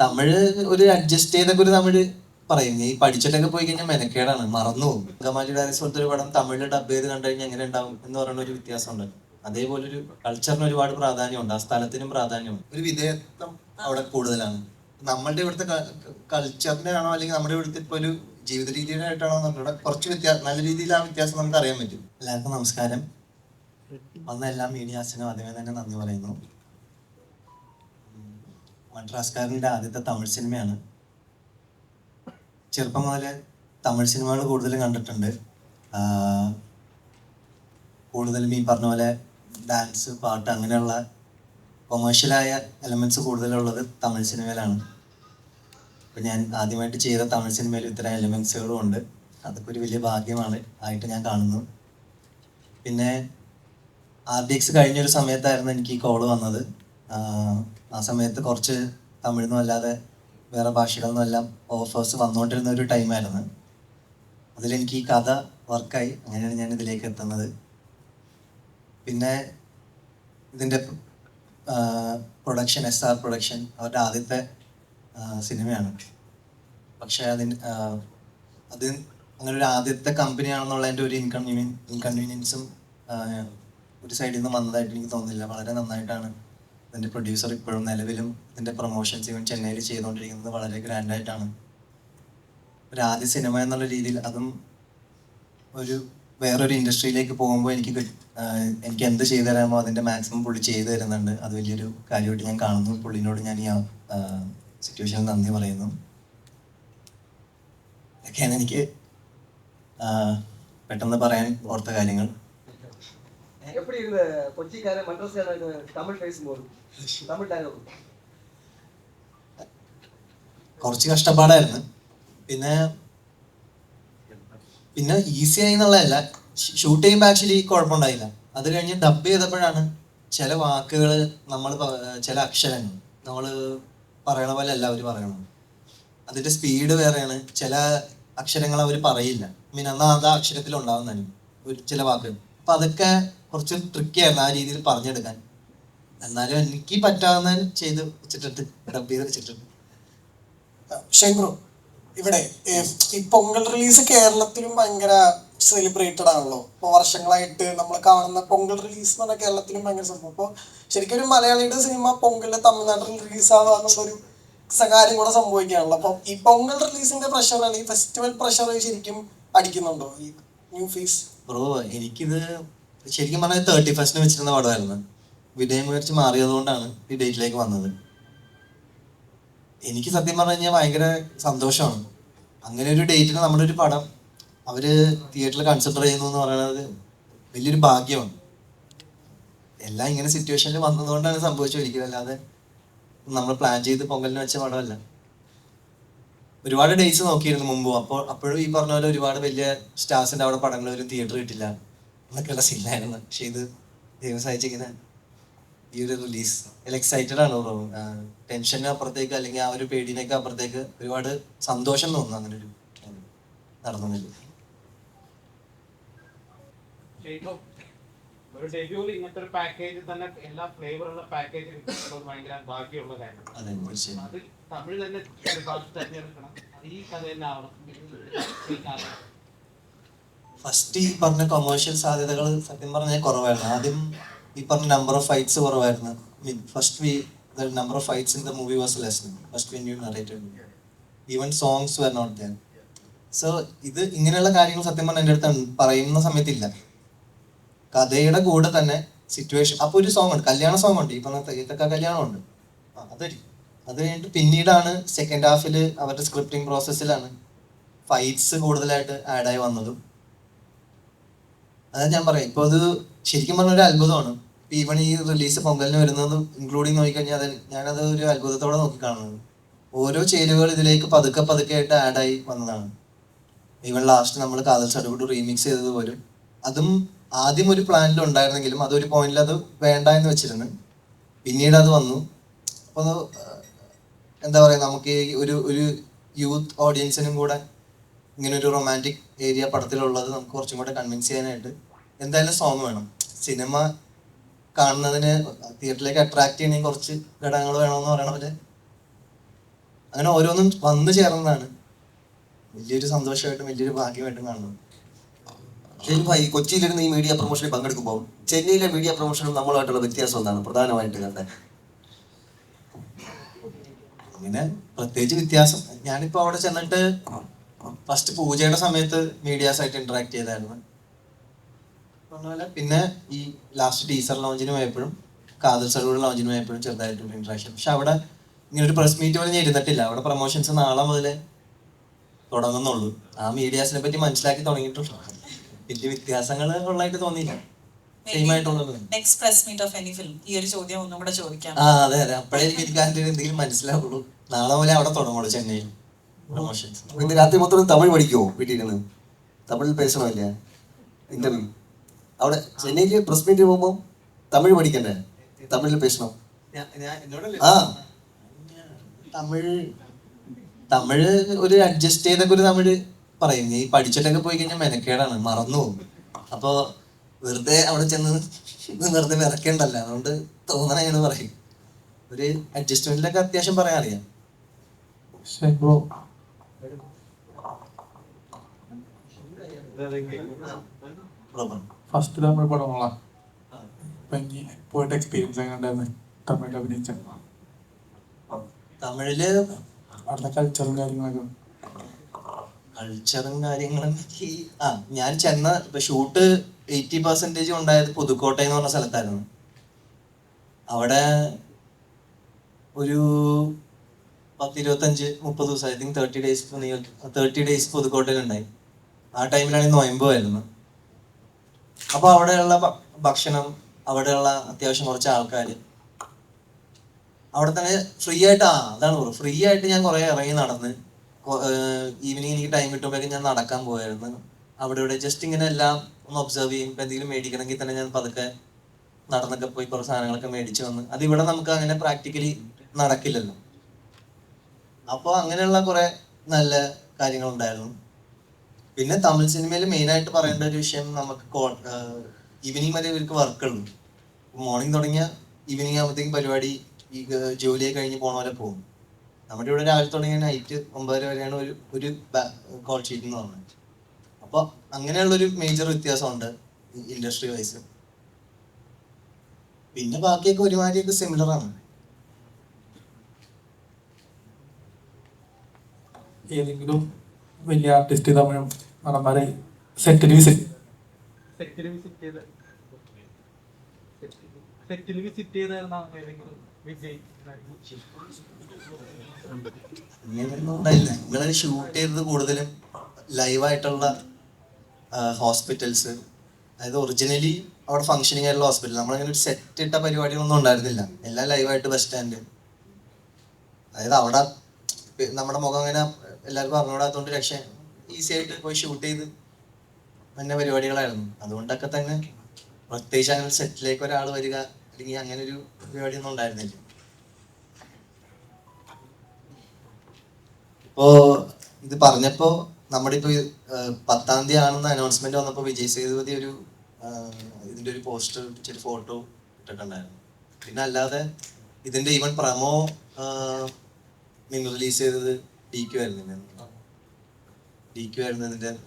തമിഴ് ഒരു അഡ്ജസ്റ്റ് ചെയ്തൊക്കെ ഒരു തമിഴ് പറയും. ഈ പഠിച്ചിട്ടൊക്കെ പോയി കഴിഞ്ഞാൽ മെനക്കേടാണ്. മറന്നു പോകും. ഗമാലി ഡാരിസ് പോലത്തെ ഒരു പടം തമിഴിൽ ഡബ് ചെയ്ത് കണ്ടു കഴിഞ്ഞാൽ എങ്ങനെ ഉണ്ടാവും എന്ന് പറയുന്ന ഒരു വ്യത്യാസമുണ്ട്. അതേപോലെ ഒരു കൾച്ചറിന് ഒരുപാട് പ്രാധാന്യമുണ്ട്. ആ സ്ഥലത്തിനും പ്രാധാന്യമുണ്ട്. ഒരു വിധേയത്വം അവിടെ കൂടുതലാണ്. നമ്മളുടെ ഇവിടുത്തെ കൾച്ചറിനാണോ അല്ലെങ്കിൽ നമ്മുടെ ഇവിടുത്തെ ഇപ്പൊ ഒരു ജീവിത രീതിയിലായിട്ടാണോ നമ്മുടെ കുറച്ച് വ്യത്യാസം നല്ല രീതിയിൽ ആ വ്യത്യാസം നമുക്ക് അറിയാൻ പറ്റും. എല്ലാവർക്കും നമസ്കാരം. വന്ന എല്ലാ മീഡിയാസിനും ആദ്യമേ തന്നെ നന്ദി പറയുന്നു. മദ്രാസ്കാരന്റെ ആദ്യത്തെ തമിഴ് സിനിമയാണ്. ചെറുപ്പം മുതലേ തമിഴ് സിനിമകൾ കൂടുതലും കണ്ടിട്ടുണ്ട്. കൂടുതലും ഈ പറഞ്ഞ പോലെ ഡാൻസ് പാട്ട് അങ്ങനെയുള്ള കൊമേഴ്ഷ്യലായ എലമെന്റ്സ് കൂടുതലുള്ളത് തമിഴ് സിനിമയിലാണ്. അപ്പം ഞാൻ ആദ്യമായിട്ട് ചെയ്ത തമിഴ് സിനിമയിൽ ഇത്തരം എലമെൻസുകളും ഉണ്ട്. അതൊക്കെ ഒരു വലിയ ഭാഗ്യമാണ്. ആയിട്ട് ഞാൻ കാണുന്നു. പിന്നെ ആർ ഡി എക്സ് കഴിഞ്ഞൊരു സമയത്തായിരുന്നു എനിക്ക് ഈ കോൾ വന്നത്. ആ സമയത്ത് കുറച്ച് തമിഴ്ന്നും അല്ലാതെ വേറെ ഭാഷകളിൽ നിന്നെല്ലാം ഓഫേഴ്സ് വന്നുകൊണ്ടിരുന്ന ഒരു ടൈമായിരുന്നു അതിലെനിക്ക് ഈ കഥ വർക്കായി അങ്ങനെയാണ് ഞാൻ ഇതിലേക്ക് എത്തുന്നത്. പിന്നെ ഇതിന്റെ പ്രൊഡക്ഷൻ എസ് ആർ പ്രൊഡക്ഷൻ അവരുടെ ആദ്യത്തെ സിനിമയാണ്. പക്ഷേ അതിന് അത് അങ്ങനെ ഒരു ആദ്യത്തെ കമ്പനിയാണെന്നുള്ളതിന്റെ ഒരു ഇൻകൺവീനിയൻ ഇൻകൺവീനിയൻസും ഒരു സൈഡിൽ നിന്ന് വന്നതായിട്ട് എനിക്ക് തോന്നുന്നില്ല. വളരെ നന്നായിട്ടാണ് ഇതിന്റെ പ്രൊഡ്യൂസർ ഇപ്പോഴും നിലവിലും ഇതിന്റെ പ്രൊമോഷൻസ് ഇവൻ ചെന്നൈയിൽ ചെയ്തുകൊണ്ടിരിക്കുന്നത് വളരെ ഗ്രാൻഡായിട്ടാണ് ഒരു ആദ്യ സിനിമ എന്നുള്ള രീതിയിൽ അതും ഒരു വേറൊരു ഇൻഡസ്ട്രിയിലേക്ക് പോകുമ്പോൾ എനിക്ക് എനിക്ക് എന്ത് ചെയ്തു തരാമോ അതിന്റെ മാക്സിമം പുള്ളി ചെയ്തു തരുന്നുണ്ട്. അത് വലിയൊരു കാര്യമായിട്ട് ഞാൻ കാണുന്നു. പുള്ളിനോട് ഞാൻ ഈ സിറ്റുവേഷനിൽ നന്ദി പറയുന്നു. ഇതൊക്കെയാണ് എനിക്ക് പെട്ടെന്ന് പറയാൻ ഓർത്ത കാര്യങ്ങൾ. எப்படி இருந்த கொச்சிக்கார மட்ரஸ்காரன் தமிழ் பேசும்போது? தமிழ் டயலாக் കുറച്ച് കഷ്ടപ്പാടായിരുന്നു. പിന്നെ പിന്നെ ഈസി ആയി എന്നുള്ളതല്ല ഷൂട്ട് ചെയ്യുമ്പോൾ ആക്ച്വലി കുഴപ്പമുണ്ടായില്ല. അത് കഴിഞ്ഞ് ഡബ് ചെയ്തപ്പോഴാണ് ചില വാക്കുകൾ നമ്മൾ ചില അക്ഷരങ്ങൾ നമ്മൾ പറയണ പോലെ അല്ല അവർ പറയണം അതിന്റെ സ്പീഡ് വേറെയാണ്. ചില അക്ഷരങ്ങൾ അവർ പറയില്ല. മീൻ അന്നാ അത് അക്ഷരത്തിൽ ഉണ്ടാവുന്നതാണ് ചില വാക്കുകൾ. അപ്പം അതൊക്കെ കുറച്ച് ട്രിക്കി ആയിരുന്നു ആ രീതിയിൽ പറഞ്ഞെടുക്കാൻ. എന്നാലും എനിക്ക് പറ്റാവുന്ന ചെയ്ത് വെച്ചിട്ടുണ്ട്. ഡബ് ചെയ്ത് വെച്ചിട്ടുണ്ട്. ഇവിടെ ഈ പൊങ്കൽ റിലീസ് കേരളത്തിലും ഭയങ്കര സെലിബ്രേറ്റഡ് ആണല്ലോ. ഇപ്പൊ വർഷങ്ങളായിട്ട് നമ്മൾ കാണുന്ന പൊങ്കൽ റിലീസ് എന്ന് പറഞ്ഞാൽ കേരളത്തിലും ഭയങ്കര സംഭവം. അപ്പോൾ ശരിക്കും ഒരു മലയാളിയുടെ സിനിമ പൊങ്കലിൽ തമിഴ്നാട്ടിൽ റിലീസ് ആവാന്നുള്ളൊരു കാര്യം കൂടെ സംഭവിക്കുകയാണല്ലോ. അപ്പൊ ഈ പൊങ്കൽ റിലീസിന്റെ പ്രഷർ അല്ലെങ്കിൽ ഫെസ്റ്റിവൽ പ്രഷർ ശരിക്കും അടിക്കുന്നുണ്ടോ? ഈ ന്യൂ ഫേസ് ബ്രോ എനിക്കിത് ശരിക്കും പറഞ്ഞാൽ തേർട്ടി ഫസ്റ്റിന് വെച്ചിരുന്ന പടമായിരുന്നു. വിനയം മേടിച്ച് മാറിയതുകൊണ്ടാണ് ഈ ഡേറ്റിലേക്ക് വന്നത്. എനിക്ക് സത്യം പറഞ്ഞു കഴിഞ്ഞാൽ ഭയങ്കര സന്തോഷമാണ്. അങ്ങനെ ഒരു ഡേറ്റിന് നമ്മുടെ ഒരു പടം അവർ തിയേറ്ററിൽ കൺസിഡർ ചെയ്യുന്നു എന്ന് പറയുന്നത് വലിയൊരു ഭാഗ്യമാണ്. എല്ലാം ഇങ്ങനെ സിറ്റുവേഷനിൽ വന്നതുകൊണ്ടാണ് സംഭവിച്ചു ഒരിക്കലും. അല്ലാതെ നമ്മൾ പ്ലാൻ ചെയ്ത് പൊങ്കലിന് വെച്ച പടമല്ല. ഒരുപാട് ഡേയ്സ് നോക്കിയിരുന്നു മുമ്പ്. അപ്പോൾ അപ്പോഴും ഈ പറഞ്ഞ പോലെ ഒരുപാട് വലിയ സ്റ്റാർസിന്റെ അവിടെ പടങ്ങൾ ഒരു തിയേറ്റർ കിട്ടില്ല എന്നൊക്കെയുള്ള സീനായിരുന്നു പക്ഷെ ഇത് ദൈവം സഹായിച്ചിങ്ങനെ ഈ ഒരു റിലീസ് എക്സൈറ്റഡ് ആണ് ടെൻഷന് അപ്പുറത്തേക്ക് അല്ലെങ്കിൽ ആ ഒരു പേടിനൊക്കെ അപ്പുറത്തേക്ക് ഒരുപാട് സന്തോഷം തോന്നുന്നു അങ്ങനെ ഒരു നടന്നു നടന്നില്ല ശരിക്കും ഒരു ഡെബ്യൂവിൽ ഇങ്ങനത്തെ ഒരു പാക്കേജ് തന്നെ എല്ലാ ഫ്ലേവറുള്ള പാക്കേജ് കിട്ടുന്നത് ഭയങ്കര ഭാഗ്യമുള്ള കാര്യമാണ്. അതെ തമിഴ് തന്നെ ഒരു ഭാഷ തിരഞ്ഞെടുക്കണം അത് ഈ കഥ തന്നെ ആവണം. ഈ കഥ. ഫസ്റ്റ് ഈ പറഞ്ഞ കൊമേഴ്ഷ്യൽ സാധ്യതകൾ സത്യം പറഞ്ഞാൽ കുറവായിരുന്നു. ആദ്യം ഈ പറഞ്ഞ നമ്പർ ഓഫ് ഫൈറ്റ്സ് കുറവായിരുന്നു. First we the number of fights in the movie was less first when you narrated even songs were not than so ഇത് ഇങ്ങനെയുള്ള കാര്യങ്ങൾ സത്യം പറഞ്ഞാൽ എന്റെ അടുത്ത്. പറയുന്ന സമയത്തില്ല. കഥയുടെ കൂടെ തന്നെ സിറ്റുവേഷൻ അപ്പോൾ ഒരു സോങ് ഉണ്ട്. കല്യാണ സോങ് ഉണ്ട്. ഈ പറഞ്ഞ തെയ്യത്തക്ക കല്യാണം ഉണ്ട് ആ, അതൊരു അത് കഴിഞ്ഞിട്ട് പിന്നീടാണ് സെക്കൻഡ് ഹാഫിൽ അവരുടെ സ്ക്രിപ്റ്റിംഗ് പ്രോസസ്സിലാണ് ഫൈറ്റ്സ് കൂടുതലായിട്ട് ആഡായി വന്നതും. അതാ ഞാൻ പറയാം ഇപ്പൊ അത് ശരിക്കും പറഞ്ഞ ഒരു അത്ഭുതമാണ്. ഈവൺ ഈ റിലീസ് പൊങ്കലിന് വരുന്നത് ഇൻക്ലൂഡിങ് നോക്കിക്കഴിഞ്ഞാൽ അത് ഞാനത് ഒരു അത്ഭുതത്തോടെ നോക്കി കാണുന്നത്. ഓരോ ചേരുവകൾ ഇതിലേക്ക് പതുക്കെ പതുക്കെ ആയിട്ട് ആയി വന്നതാണ്. ഈവൻ ലാസ്റ്റ് നമ്മൾ കാതൽ ചടുകൂട് റീമിക്സ് ചെയ്തത് പോലും. അതും ആദ്യം ഒരു പ്ലാനിൽ ഉണ്ടായിരുന്നെങ്കിലും അതൊരു പോയിന്റിൽ അത് വേണ്ട എന്ന് വെച്ചിരുന്നു. പിന്നീട് അത് വന്നു. അപ്പോൾ എന്താ പറയുക നമുക്ക് ഒരു ഒരു യൂത്ത് ഓഡിയൻസിനും കൂടെ ഇങ്ങനെ ഒരു റൊമാന്റിക് ഏരിയ പടത്തിലുള്ളത് നമുക്ക് കുറച്ചും കൂടെ കൺവിൻസ് ചെയ്യാനായിട്ട് എന്തായാലും സോങ് വേണം. സിനിമ കാണുന്നതിന് തിയേറ്ററിലേക്ക് അട്രാക്ട് ചെയ്യണമെങ്കിൽ കുറച്ച് ഘടകങ്ങൾ വേണമെന്ന് പറയണ. പോലെ അങ്ങനെ ഓരോന്നും വന്നു ചേർന്നതാണ്. വലിയൊരു സന്തോഷമായിട്ടും വലിയൊരു ഭാഗ്യമായിട്ടും കാണുന്നത്. ഭായി കൊച്ചിയിലിരുന്ന് ഈ മീഡിയ പ്രൊമോഷനിൽ പങ്കെടുക്കുമ്പോൾ ചെന്നൈയിലെ മീഡിയ പ്രൊമോഷനും നമ്മളുമായിട്ടുള്ള വ്യത്യാസം എന്താണ്? പ്രധാനമായിട്ട് കണ്ടത് അങ്ങനെ പ്രത്യേകിച്ച് വ്യത്യാസം. ഞാനിപ്പോ അവിടെ ചെന്നിട്ട് ഫസ്റ്റ് പൂജയുടെ സമയത്ത് മീഡിയാസായിട്ട് ഇന്ററാക്ട് ചെയ്തായിരുന്നു. പറഞ്ഞ പിന്നെ ഈ ലാസ്റ്റ് ടീസർ ലോഞ്ചിന് പോയപ്പോഴും കാതൽ സലൂഡ് ലോഞ്ചിന് പോയപ്പോഴും ചെറുതായിട്ടൊരു ഇന്ററാക്ഷൻ പക്ഷെ അവിടെ ഇങ്ങനെ ഒരു പ്രസ് മീറ്റ് പോലെ ഞാൻ ഇരുന്നിട്ടില്ല. അവിടെ പ്രൊമോഷൻസ് നാളെ മുതൽ തുടങ്ങുന്നുള്ളൂ. ആ മീഡിയാസിനെ പറ്റി മനസ്സിലാക്കി തുടങ്ങിയിട്ടുള്ളൂ. വലിയ വ്യത്യാസങ്ങൾ ഉള്ളതായിട്ട് തോന്നിയില്ല. Next press meet of any film ഈ ഒരു ചോദ്യം ഒന്നും കൂടെ ചോദിക്കാം. ആ അതെ അതെ. അപ്പോഴേ എനിക്ക് എന്തെങ്കിലും മനസ്സിലാവുള്ളൂ. നാളെ പോലെ അവിടെ തുടങ്ങുള്ളൂ ചെന്നൈയിൽ. ഇന്ന് രാത്രി മൊത്തം തമിഴ് പഠിക്കുമോ വീട്ടിലിരുന്ന് തമിഴിൽ പേശണമല്ല ഇന്റർവ്യൂ അവിടെ ചെന്നൈയിൽ പ്രസ് മീറ്റ് പോകുമ്പോൾ തമിഴ് പഠിക്കണ്ടേ? തമിഴിൽ പേശണം ആ. തമിഴ്. തമിഴ് ഒരു അഡ്ജസ്റ്റ് ചെയ്തൊക്കെ ഒരു തമിഴ് പറയും. നീ പഠിച്ചിട്ടൊക്കെ പോയി കഴിഞ്ഞാൽ മെനക്കേടാണ്. മറന്നു പോകും. അപ്പൊ വെറുതെ അവിടെ ചെന്ന് വെറുതെ വിറക്കേണ്ടല്ല അതുകൊണ്ട് തോന്നണ പറയും. ഒരു അഡ്ജസ്റ്റ്മെന്റിലൊക്കെ അത്യാവശ്യം പറയാൻ അറിയാം. ബ്രോ ഫസ്റ്റ് തമിഴ് പടങ്ങളാ ഇനി പോയിട്ട് എക്സ്പീരിയൻസ് എങ്ങനെയുണ്ടായിരുന്നു തമിഴിൽ അഭിനയിച്ച. തമിഴിൽ അവിടുത്തെ കൾച്ചറും കാര്യങ്ങളൊക്കെ. കൾച്ചറും കാര്യങ്ങളും എനിക്ക് ആ ഞാൻ ചെന്ന ഇപ്പൊ ഷൂട്ട് എയ്റ്റി പെർസെന്റേജ് ഉണ്ടായത് പുതുക്കോട്ടയം എന്ന് പറഞ്ഞ സ്ഥലത്തായിരുന്നു. അവിടെ ഒരു പത്ത് ഇരുപത്തഞ്ച് മുപ്പത് ദിവസം I think thirty days thirty days പുതുക്കോട്ടയിൽ ഉണ്ടായി ആ ടൈമിലാണ് നോയമ്പുമായിരുന്നു അപ്പൊ അവിടെയുള്ള ഭക്ഷണം അവിടെയുള്ള അത്യാവശ്യം കുറച്ച് ആൾക്കാർ അവിടെ തന്നെ ഫ്രീ ആയിട്ട് ആ അതാണ് ഫ്രീ ആയിട്ട് ഞാൻ കുറെ ഇറങ്ങി നടന്ന് ഈവനിങ് എനിക്ക് ടൈം കിട്ടുമ്പോഴേക്കും ഞാൻ നടക്കാൻ പോയായിരുന്നു. അവിടെ ഇവിടെ ജസ്റ്റ് ഇങ്ങനെ എല്ലാം ഒന്ന് ഒബ്സർവ് ചെയ്യും. ഇപ്പൊ എന്തെങ്കിലും മേടിക്കണമെങ്കിൽ തന്നെ ഞാൻ പതുക്കെ നടന്നൊക്കെ പോയി കുറച്ച് സാധനങ്ങളൊക്കെ മേടിച്ചു വന്ന്. അത് ഇവിടെ നമുക്ക് അങ്ങനെ പ്രാക്ടിക്കലി നടക്കില്ലല്ലോ. അപ്പോൾ അങ്ങനെയുള്ള കുറെ നല്ല കാര്യങ്ങളുണ്ടായിരുന്നു. പിന്നെ തമിഴ് സിനിമയിൽ മെയിൻ ആയിട്ട് പറയേണ്ട ഒരു വിഷയം നമുക്ക് ഈവനിങ് വരെ ഇവർക്ക് വർക്കുള്ളൂ മോർണിംഗ് തുടങ്ങിയ ഈവനിങ് ആകുമ്പോഴത്തേക്കും പരിപാടി ഈ ജോലിയെ കഴിഞ്ഞ് പോണ പോലെ പോകും. നമ്മുടെ ഇവിടെ രാവിലെ തുടങ്ങിയ നൈറ്റ് ഒമ്പതര വരെയാണ് ഒരു ഒരു കോൾ ഷീറ്റ് എന്ന് പറഞ്ഞത്. അപ്പോൾ അങ്ങനെയുള്ളൊരു മേജർ വ്യത്യാസമുണ്ട് ഇൻഡസ്ട്രി വൈസ് പിന്നെ ബാക്കിയൊക്കെ ഒരുമാതിരിയൊക്കെ സിമിലർ ആണ്. ഏതെങ്കിലും വലിയ ആർട്ടിസ്റ്റ് തമിഴ് നടന്മാരെ സെറ്റിൽ വിസിറ്റ് സെറ്റിൽ വിസിറ്റ് ചെയ്ത്. സെറ്റിൽ വിസിറ്റ് ചെയ്തായിരുന്ന? ഏതെങ്കിലും വിജയ് അങ്ങനെയൊന്നും ഉണ്ടായില്ല നിങ്ങളെ ഷൂട്ട് ചെയ്തത് കൂടുതലും ലൈവായിട്ടുള്ള ഹോസ്പിറ്റൽസ് അതായത് ഒറിജിനലി അവിടെ ഫംഗ്ഷനിങ് ആയിട്ടുള്ള ഹോസ്പിറ്റൽ നമ്മളങ്ങനെ ഒരു സെറ്റ് ഇട്ട പരിപാടികളൊന്നും ഉണ്ടായിരുന്നില്ല. എല്ലാം ലൈവായിട്ട് ബസ് സ്റ്റാൻഡ് അതായത് അവിടെ നമ്മുടെ മുഖം അങ്ങനെ എല്ലാവർക്കും അറിഞ്ഞൂടാത്തതുകൊണ്ട് രക്ഷ. ഈസി ആയിട്ട് പോയി ഷൂട്ട് ചെയ്ത്. തന്നെ പരിപാടികളായിരുന്നു. അതുകൊണ്ടൊക്കെ തന്നെ പ്രത്യേകിച്ച് അങ്ങനെ സെറ്റിലേക്ക് ഒരാൾ വരിക അല്ലെങ്കിൽ അങ്ങനെ ഒരു പരിപാടിയൊന്നും ഉണ്ടായിരുന്നില്ല. ഇപ്പോ ഇത് പറഞ്ഞപ്പോ നമ്മുടെ ഇപ്പൊ പത്താം തീയതി ആണെന്ന് അനൗൺസ്മെന്റ് വന്നപ്പോ വിജയ് സേതുപതി ഒരു ഇതിന്റെ ഒരു പോസ്റ്റർ ഒരു ഫോട്ടോ ഇട്ടിട്ടുണ്ടായിരുന്നു പിന്നെ അല്ലാതെ ഇതിന്റെ ഈവൻ പ്രമോ നിങ്ങൾ റിലീസ് ചെയ്തത്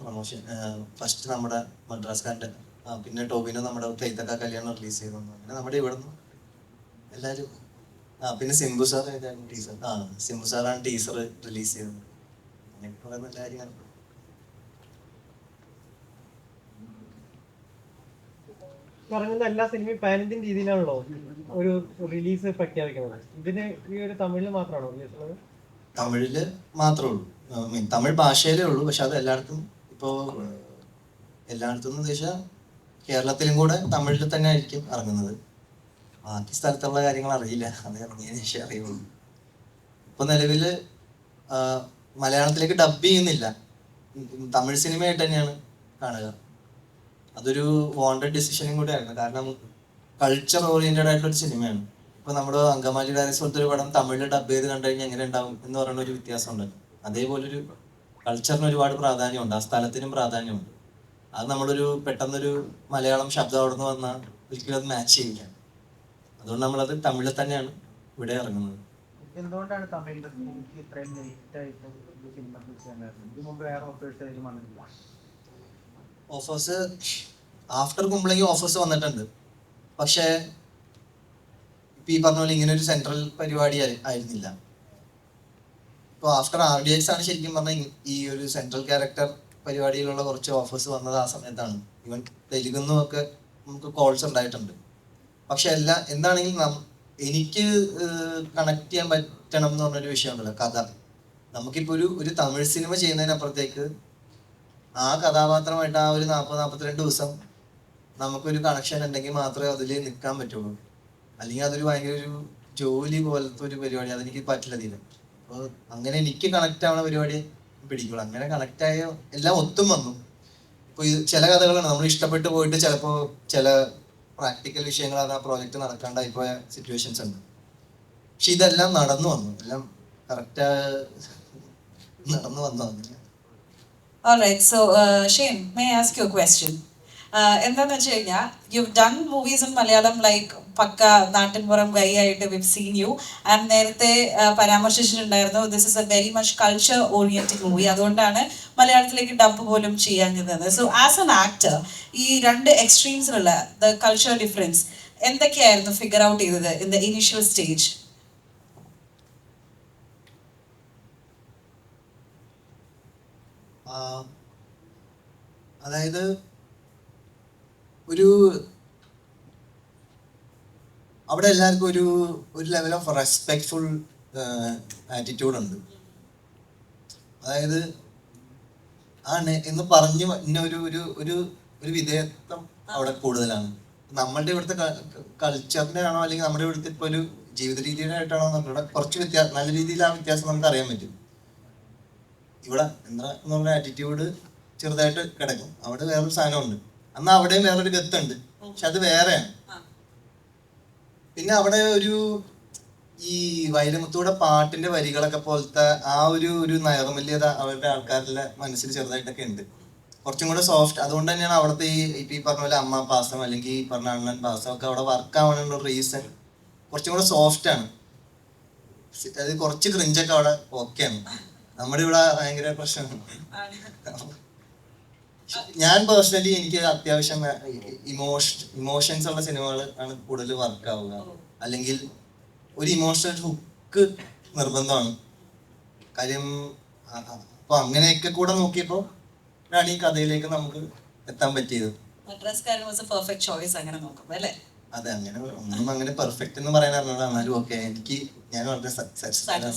പ്രൊമോഷൻ ഫസ്റ്റ് നമ്മുടെ മദ്രാസ്കാരന്റെ ആ പിന്നെ ടോബിനോ നമ്മുടെ തൈത്തക്ക കല്യാണം റിലീസ് ചെയ്തു. അങ്ങനെ നമ്മുടെ ഇവിടുന്ന് എല്ലാവരും. ആ പിന്നെ സിംബു സാർ ടീസർ ആ സിംബു സാറാണ് ടീസർ റിലീസ് ചെയ്തത്. അങ്ങനെ കുറെ എല്ലാ സിനിമയും പാൻ രീതിയിലാണല്ലോ ഒരു റിലീസ് പ്രഖ്യാപിക്കുന്നത്. ഇതിന് ഈ ഒരു തമിഴിൽ മാത്രമാണോ തമിഴിൽ മാത്രമേ ഉള്ളൂ. മീൻ തമിഴ് ഭാഷയിലേ ഉള്ളൂ. പക്ഷെ അത് എല്ലായിടത്തും ഇപ്പോ എല്ലായിടത്തും എന്ന് വെച്ചാൽ കേരളത്തിലും കൂടെ തമിഴിൽ തന്നെ ആയിരിക്കും ഇറങ്ങുന്നത്. ബാക്കി സ്ഥലത്തുള്ള കാര്യങ്ങൾ അറിയില്ല. അത് ഇറങ്ങിയതിന് ശേഷം അറിയുള്ളൂ. ഇപ്പൊ നിലവിൽ മലയാളത്തിലേക്ക് ഡബ് ചെയ്യുന്നില്ല. തമിഴ് സിനിമയായിട്ട് തന്നെയാണ് കാണുക. അതൊരു വോണ്ടഡ് ഡിസിഷനും കൂടെ ആയിരുന്നു കാരണം കൾച്ചർ ഓറിയന്റഡ് ആയിട്ടുള്ള ഒരു സിനിമയാണ്. ഇപ്പൊ നമ്മുടെ അങ്കമാലി ഡയറക്സ് പോലത്തെ ഒരു പടം തമിഴിൽ ഡബ് ചെയ്ത് കണ്ടു കഴിഞ്ഞാൽ എങ്ങനെ ഉണ്ടാവും എന്ന് പറയുന്ന ഒരു വ്യത്യാസം ഉണ്ടല്ലോ അതേപോലെ ഒരു കൾച്ചറിന് ഒരുപാട് പ്രാധാന്യമുണ്ട്. ആ സ്ഥലത്തിനും പ്രാധാന്യമുണ്ട്. അത് നമ്മളൊരു പെട്ടെന്നൊരു മലയാളം ശബ്ദം അവിടെ നിന്ന് വന്നാൽ ഒരിക്കലും അത് മാച്ച് ചെയ്യില്ല. അതുകൊണ്ട് നമ്മളത് തമിഴിൽ തന്നെയാണ് ഇവിടെ ഇറങ്ങുന്നത്. എന്തുകൊണ്ടാണ് തമിഴിൽ ഇൻഡസ്ട്രിക്ക് ഇത്രയും ലേറ്റ് ആയിട്ട് ഒരു സിനിമ ചെയ്യാൻ മുമ്പ് വേറെ വന്നിട്ടില്ല. ഓഫേഴ്സ് ആഫ്റ്റർ കുമ്പളേക്ക് ഓഫേഴ്സ് വന്നിട്ടുണ്ട്. പക്ഷേ ഇപ്പം ഈ പറഞ്ഞ പോലെ ഇങ്ങനെ ഒരു സെൻട്രൽ പരിപാടി ആയി- ആയിരുന്നില്ല. ഇപ്പോൾ ആഫ്റ്റർ ആർ ഡി എക്സ് ആണ് ശരിക്കും പറഞ്ഞാൽ ഈ ഒരു സെൻട്രൽ ക്യാരക്ടർ പരിപാടിയിലുള്ള കുറച്ച് ഓഫേഴ്സ് വന്നത് ആ സമയത്താണ്. ഈവൻ തെലുഗുന്നും ഒക്കെ നമുക്ക് കോൾസ് ഉണ്ടായിട്ടുണ്ട്. പക്ഷെ എല്ലാ എന്താണെങ്കിലും എനിക്ക് കണക്ട് ചെയ്യാൻ പറ്റണം എന്ന് പറഞ്ഞൊരു വിഷയമുണ്ടല്ലോ കഥ. നമുക്കിപ്പോൾ ഒരു ഒരു തമിഴ് സിനിമ ചെയ്യുന്നതിനപ്പുറത്തേക്ക് ആ കഥാപാത്രമായിട്ട് ആ ഒരു നാൽപ്പത് നാൽപ്പത്തിരണ്ട് ദിവസം നമുക്കൊരു കണക്ഷൻ ഉണ്ടെങ്കിൽ മാത്രമേ അതിൽ നിൽക്കാൻ പറ്റുള്ളൂ. അല്ലെങ്കിൽ അതൊരു ഭയങ്കര ഒരു ജോലി പോലത്തെ ഒരു പരിപാടി അതെനിക്ക് പറ്റില്ല ഇതിന് അപ്പോൾ അങ്ങനെ എനിക്ക് കണക്ട് ആവുന്ന പരിപാടി പിടിക്കുള്ളൂ. അങ്ങനെ കണക്ട് ആയ എല്ലാം ഒത്തും വന്നു. ഇപ്പോൾ ഇത് ചില കഥകളാണ്. നമ്മൾ ഇഷ്ടപ്പെട്ട് പോയിട്ട് ചിലപ്പോൾ ചില പ്രാക്ടിക്കൽ വിഷയങ്ങളാണ് ആ പ്രോജക്റ്റ് നടക്കാണ്ടായി പോയ സിറ്റുവേഷൻസ് ഉണ്ട്. പക്ഷെ ഇതെല്ലാം നടന്നു വന്നു. എല്ലാം കറക്റ്റ് നടന്നു വന്നു. അങ്ങനെ Alright, so uh, Shane, may I ask you a question? എന്താന്ന് വെച്ച് കഴിഞ്ഞാൽ you done movies in Malayalam like പക്ക നാട്ടിൻപുറം ഗൈ ആയിട്ട് വിവ് സീൻ യു ആൻഡ് നേരത്തെ പരാമർശിച്ചിട്ടുണ്ടായിരുന്നു this is a very much culture oriented movie അതുകൊണ്ടാണ് മലയാളത്തിലേക്ക് ഡബ് പോലും ചെയ്യാൻ നിന്നത് സോ ആസ് എൻ ആക്ടർ ഈ രണ്ട് എക്സ്ട്രീംസിലുള്ള ദ കൾച്ചർ ഡിഫറൻസ് എന്തൊക്കെയായിരുന്നു ഫിഗർ ഔട്ട് ചെയ്തത് ഇൻ ദ ഇനീഷ്യൽ സ്റ്റേജ് അതായത് ഒരു അവിടെ എല്ലാവർക്കും ഒരു ഒരു ലെവൽ ഓഫ് റെസ്പെക്ട്ഫുൾ ആറ്റിറ്റ്യൂഡ് ഉണ്ട്. അതായത് ആണ് എന്ന് പറഞ്ഞു ഇന്ന ഒരു ഒരു ഒരു ഒരു വിധേയത്വം അവിടെ കൂടുതലാണ്. നമ്മളുടെ ഇവിടുത്തെ കൾച്ചറിന്റെ ആണോ അല്ലെങ്കിൽ നമ്മുടെ ഇവിടുത്തെ ഇപ്പൊ ഒരു ജീവിത രീതിയുടെ ആയിട്ടാണോ നമ്മുടെ കുറച്ച് വ്യത്യാസം നല്ല രീതിയിൽ ആ വ്യത്യാസം നമുക്ക് അറിയാൻ പറ്റും. ഇവിടെ എന്താ എന്നുള്ള ആറ്റിറ്റ്യൂഡ് ചെറുതായിട്ട് കിടക്കും. അവിടെ വേറൊരു സാധനമുണ്ട്. എന്നാൽ അവിടെയും വേറൊരു ഗത്തുണ്ട്. പക്ഷെ അത് വേറെയാണ്. പിന്നെ അവിടെ ഒരു ഈ വൈരമുത്തൂടെ പാട്ടിന്റെ വരികളൊക്കെ പോലത്തെ ആ ഒരു ഒരു നൈർമല്യത അവരുടെ ആൾക്കാരുടെ മനസ്സിൽ ചെറുതായിട്ടൊക്കെ ഉണ്ട്. കുറച്ചും കൂടെ സോഫ്റ്റ് അതുകൊണ്ട് തന്നെയാണ് അവിടുത്തെ ഈ ഇപ്പൊ ഈ പറഞ്ഞ പോലെ അമ്മ പാസം അല്ലെങ്കിൽ ഈ പറഞ്ഞ അണ്ണൻ പാസം ഒക്കെ അവിടെ വർക്ക് ആവാനുള്ള റീസൺ കുറച്ചും കൂടെ സോഫ്റ്റ് ആണ്. അത് കുറച്ച് ക്രിഞ്ചൊക്കെ അവിടെ ഓക്കെയാണ് നമ്മുടെ ഇവിടെ ഭയങ്കര പ്രശ്നമാണ്. ഞാൻ പേഴ്സണലി എനിക്ക് അത്യാവശ്യം ഇമോഷ ഇമോഷൻസ് ഉള്ള സിനിമകൾ ആണ് കൂടുതൽ വർക്ക് ആവുക. അല്ലെങ്കിൽ ഒരു ഇമോഷണൽ ഹുക്ക് നിർബന്ധമാണ്. കാര്യം അപ്പൊ അങ്ങനെയൊക്കെ കൂടെ നോക്കിയപ്പോ ആണ് ഈ കഥയിലേക്ക് നമുക്ക് എത്താൻ പറ്റിയത്. അതെ അങ്ങനെ ഒന്നും അങ്ങനെ പെർഫെക്റ്റ് എന്ന് പറയാൻ എന്നാലും ഓക്കെ എനിക്ക് ഞാൻ വളരെ സാറ്റിസ്ഫൈഡ് ആണ്.